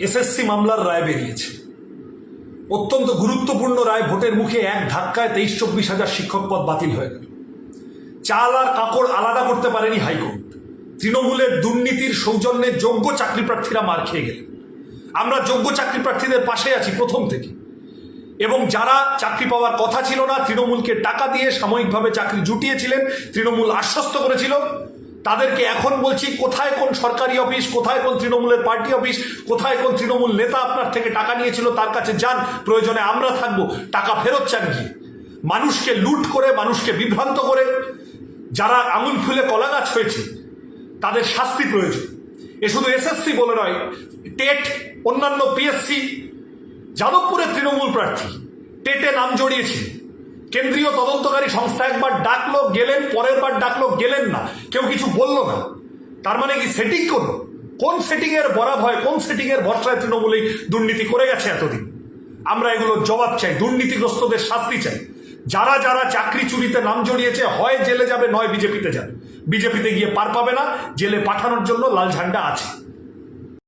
SSC মামলার রায় বেরিয়েছে। অত্যন্ত গুরুত্বপূর্ণ রায় ভোটের মুখে এক ধাক্কায় তেইশ চব্বিশ হাজার শিক্ষক পদ বাতিল হয়ে গেল। চাল আর কাপড় আলাদা করতে পারেনি হাইকোর্ট। তৃণমূলের দুর্নীতির সৌজন্যে যোগ্য চাকরি প্রার্থীরা মার খেয়ে গেলেন। আমরা যোগ্য চাকরি প্রার্থীদের পাশে আছি প্রথম থেকে। এবং যারা চাকরি পাওয়ার কথা ছিল না, তৃণমূলকে টাকা দিয়ে সাময়িকভাবে চাকরি জুটিয়েছিলেন, তৃণমূল আশ্বস্ত করেছিল তাদেরকে এখন বলছি, কোথায় কোন সরকারি অফিস, কোথায় কোন তৃণমূলের পার্টি অফিস, কোথায় কোন তৃণমূল নেতা আপনার থেকে টাকা নিয়েছিল, তার কাছে যান, প্রয়োজনে আমরা থাকব। টাকা ফেরত চান গিয়ে মানুষকে লুট করে, মানুষকে বিভ্রান্ত করে, যারা আঙুল ফুলে কলা গাছ হয়েছে, তাদের শাস্তি প্রয়োজন। এ শুধু এসএসসি বলে নয়, টেট, অন্যান্য পিএসসি, যাদবপুরের তৃণমূল প্রার্থী, টেটে নাম জড়িয়েছিল কেন্দ্রীয় তদন্তকারী সংস্থা একবার ডাকলো, গেলেন, পরের বার ডাকলো, গেলেন না। কেউ কিছু বলল না। তার মানে কি সেটিং করল কোন সেটিং এর বরাব হয়, কোন সেটিং এর ভরসায় তৃণমূল দুর্নীতি করে গেছে এতদিন? আমরা এগুলো জবাব চাই, দুর্নীতিগ্রস্তদের শাস্তি চাই। যারা যারা চাকরি চুরিতে নাম জড়িয়েছে, হয় জেলে যাবে, নয় বিজেপিতে যাবে। বিজেপিতে গিয়ে পার পাবে না, জেলে পাঠানোর জন্য লাল ঝান্ডা আছে।